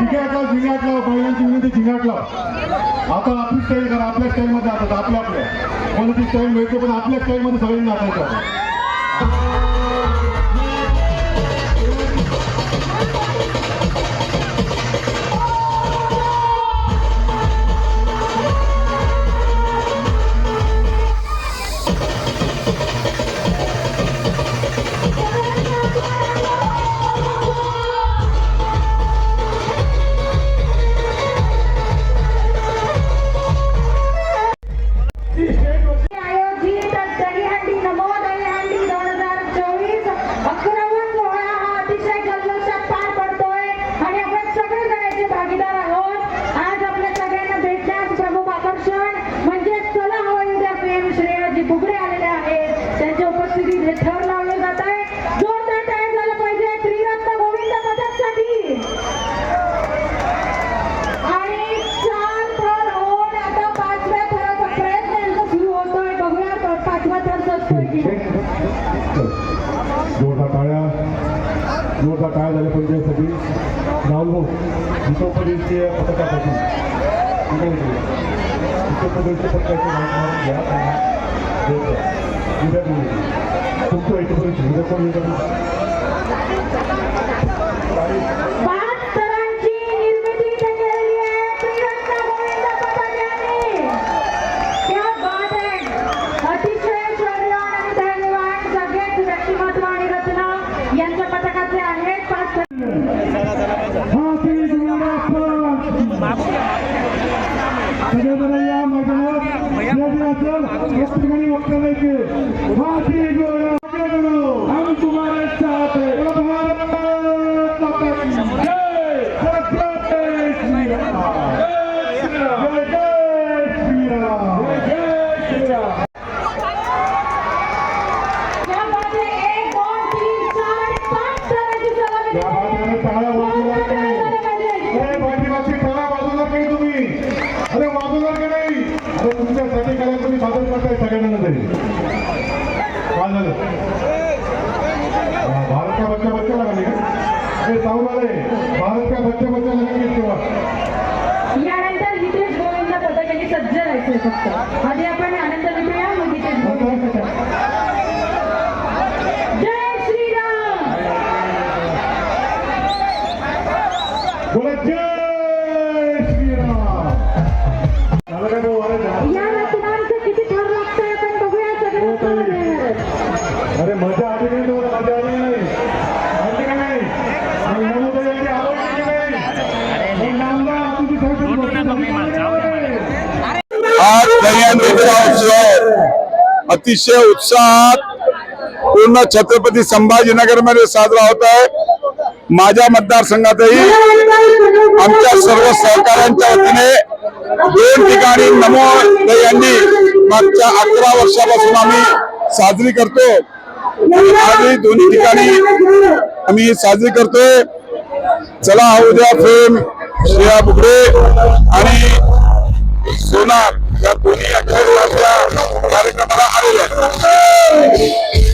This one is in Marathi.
झिंगाटला झिंगाटला बैलांची विनंती झिंगाटला आता आपली स्टाईल करा आपल्या स्टाईल मध्ये आता आपल्या आपल्या. मला स्टाईल मिळते पण आपल्या स्टाईल मध्ये सगळ्यांनी नाचायचं. सजतोय जोरदार टाळ्या. जोरदार टाळ्या झाल्या पंचायतसाठी सगळी राहुल हितोपदेशीय पथकासाठी हितोपदेशीय पथकाचे घ्या उद्या तुमचं हितोपदेशी उद्या कोण या बाजूने टाळ्या वाजवणार की नाही? झाल्या पाहिजे. अरे पाठीमागची टाळ्या वाजवणार की नाही तुम्ही अरे वाजवणार अरे तुमच्यासाठी काय तुम्ही सादर करताय सगळ्यांना तरी. काय झालं? भारत का बच्चा बच्चा लागले का जाऊन आले भारत का बच्चा बच्चा लागले तेव्हा यानंतर हितेश गोविंद पथक यांनी सज्ज राहायचंय फक्त. आधी आपण आनंद मग हितेश गोविंद पथक जय श्रीराम! आज दहीहंडीचा उत्सव अतिशय उत्साहात पूर्ण छत्रपती संभाजीनगरमध्ये साजरा होत आहे. माझ्या मतदारसंघातही आमच्या सर्व सहकाऱ्यांच्या वतीने दोन ठिकाणी नमो यांनी मागच्या अकरा वर्षापासून आम्ही साजरी करतो. आणि आजही दोन्ही ठिकाणी आम्ही साजरी करतोय. चला उद्या फेम श्रेया बुगडे आणि